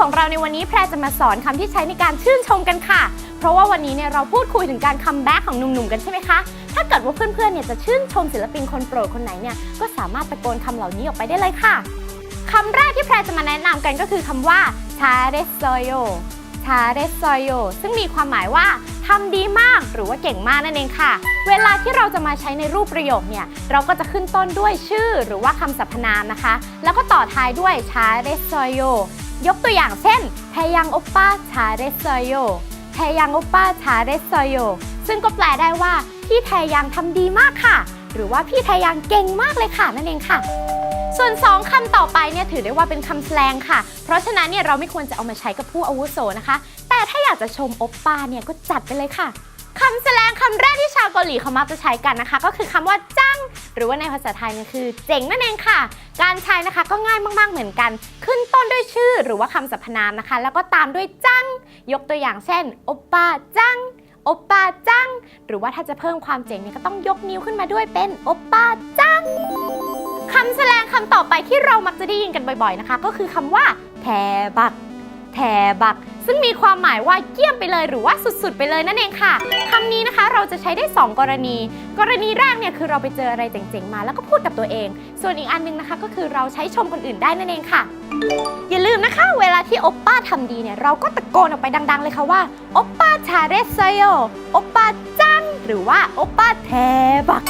ของเราในวันนี้แพรจะมาสอนคำที่ใช้ในการชื่นชมกันค่ะ เพราะว่าวันนี้เนี่ยเราพูดคุยถึงการคัมแบ็กของหนุ่มๆกันใช่ไหมคะ ถ้าเกิดว่าเพื่อนๆเนี่ยจะชื่นชมศิลปินคนโปรดคนไหนเนี่ยก็สามารถตะโกนคำเหล่านี้ออกไปได้เลยค่ะคำแรกที่แพรจะมาแนะนำกันก็คือคำว่าชาเรโซโยชาเรโซโยซึ่งมีความหมายว่าทำดีมากหรือว่าเก่งมากนั่นเองค่ะ เวลาที่เราจะมาใช้ในรูปประโยคเนี่ย เราก็จะขึ้นต้นด้วยชื่อหรือว่าคำสรรพนามนะคะ แล้วก็ต่อท้ายด้วยชาเรโซโย ยกตัวอย่างเช่นแทยังโอปป้าชาเรโซโยแทยังโอปป้าชาเรโซโยซึ่งก็แปลได้ว่าพี่แทยังทำดีมากค่ะ หรือว่าพี่แทยังเก่งมากเลยค่ะนั่นเองค่ะ ส่วน 2คำต่อไปเนี่ยถือได้ว่าเป็นคำแสลงค่ะ เพราะฉะนั้นเนี่ยเราไม่ควรจะเอามาใช้กับผู้อาวุโสนะคะ แต่ถ้าอยากจะชมโอปป้าเนี่ยก็จัดไปเลยค่ะคำแสลงคำแรกที่ เกาหลีเขามักจะใช้กันนะคะ ก็คือคำว่าจังหรือว่าในภาษาไทยเนี่ยคือเจ๋งนั่นเองค่ะ การใช้นะคะก็ง่ายมากๆเหมือนกัน ขึ้นต้นด้วยชื่อหรือว่าคำสรรพนามนะคะ แล้วก็ตามด้วยจัง ยกตัวอย่างเช่นโอปป้าจังโอปป้าจัง หรือว่าถ้าจะเพิ่มความเจ๋งเนี่ยก็ต้องยกนิ้วขึ้นมาด้วยเป็นโอปป้าจังคำแสดงคำต่อไปที่เรามักจะได้ยินกันบ่อยๆนะคะ ก็คือคำว่าแทบักแทบัก ซึ่งมีความหมายว่าเยี่ยมไปเลยหรือว่าสุดๆ ไปเลยนั่นเองค่ะ คำนี้นะคะเราจะใช้ได้ 2 กรณี กรณีแรกเนี่ยคือเราไปเจออะไรเจ๋งๆมา แล้วก็พูดกับตัวเอง ส่วนอีกอันหนึงนะคะก็คือเราใช้ชมคนอื่นได้นั่นเองค่ะ อย่าลืมนะคะ เวลาที่โอปป้าทำดีเนี่ยเราก็ตะโกนออกไปดัง ๆ เลยค่ะว่าโอปป้าชาเรสเซโยโอปป้าจังหรือว่าโอปป้าแทบัก